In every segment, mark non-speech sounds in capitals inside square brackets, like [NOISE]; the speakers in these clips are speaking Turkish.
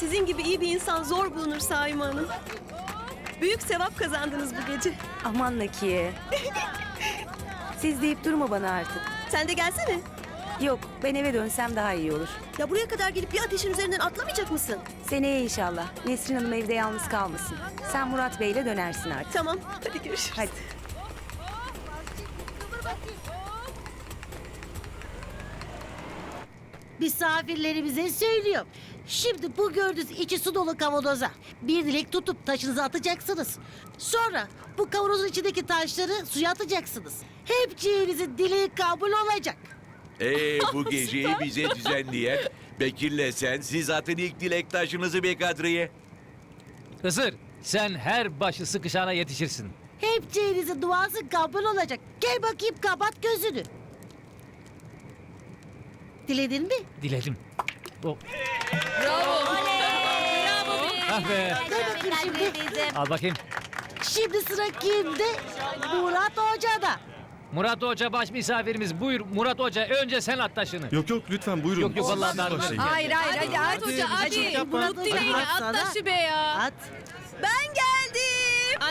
Sizin gibi iyi bir insan zor bulunur Saime Hanım. Büyük sevap kazandınız bu gece. Aman Nakiye. Siz deyip durma bana artık. Sen de gelsene. Yok ben eve dönsem daha iyi olur. Ya buraya kadar gelip bir ateşin üzerinden atlamayacak mısın? Seneye inşallah. Nesrin Hanım evde yalnız kalmasın. Sen Murat Bey'le dönersin artık. Tamam. Hadi görüşürüz. Hadi. Misafirlerimize söylüyorum. Şimdi bu gördüğünüz içi su dolu kavanoza bir dilek tutup taşınızı atacaksınız. Sonra bu kavanozun içindeki taşları suya atacaksınız. Hepçiğinizin dileği kabul olacak. Ee bu [LAUGHS] geceyi bize düzenleyen Bekir'le sen siz atın ilk dilek taşınızı be Kadriye. Hızır sen her başı sıkışana yetişirsin. Hepçiğinizin duası kabul olacak. Gel bakayım kapat gözünü. Diledin mi? Diledim. Bravo. Ah be. Gel bakayım şimdi. Al bakayım. Şimdi sıra kimde? Murat Hoca'da. Murat Hoca baş misafirimiz. Buyur Murat Hoca önce sen at taşını. Yok yok lütfen buyurun. Yok, yok, Siz vallahi darbe. başlayın. Hayır hayır hadi at hoca hadi. Murat Mutlu dileğini At at sana. taşı be ya. At. Ben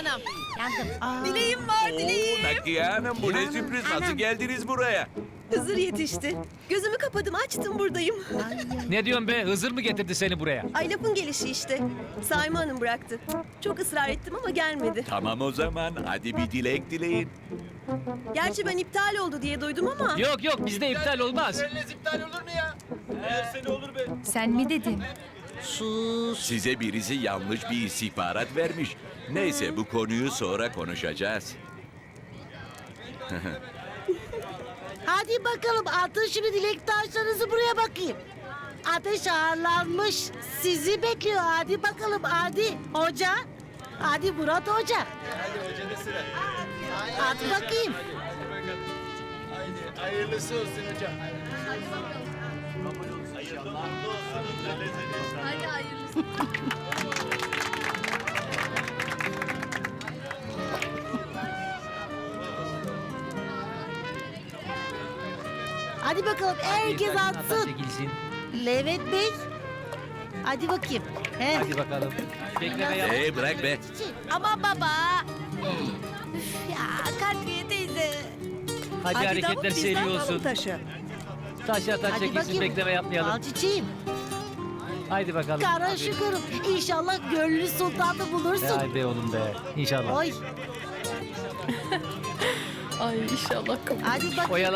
geldim. Anam. Aa, Dileğim var Oo dileğim. Nakiye Hanım bu ne sürpriz nasıl geldiniz buraya? Hızır yetişti. Gözümü kapadım açtım buradayım. Ne diyorsun be Hızır mı getirdi seni buraya? Ay lafın gelişi işte. Saime Hanım bıraktı. Çok ısrar ettim ama gelmedi. Tamam o zaman hadi bir dilek dileyin. Gerçi ben iptal oldu diye duydum ama. Yok yok bizde iptal olmaz. Sen mi dedin? Sus. Size birisi yanlış bir istihbarat vermiş. Neyse bu konuyu sonra konuşacağız. [LAUGHS] Hadi bakalım atın şimdi dilek taşlarınızı buraya bakayım. Ateş ağırlanmış. Sizi bekliyor. Hadi bakalım hadi. Hoca. Hadi Murat Hoca. Hadi hocanın sıra. At bakayım. Hadi hayırlısı. Hadi bakalım herkes atsın. çekilsin. Levent Bey. Hadi bakayım. He. Hadi bakalım. Ee bırak be. Ama baba. Üf ya Kadriye teyze. Hadi, hareketler seri olsun. taşı. Taş Hadi çekilsin bakayım. bekleme yapmayalım. Al çiçeğim. Haydi bakalım. Kara şıkırım. İnşallah gönlü sultanı Be, bulursun. Ay be oğlum be. İnşallah. Oy. [LAUGHS] Ay inşallah kabul. Hadi bak. Oyala.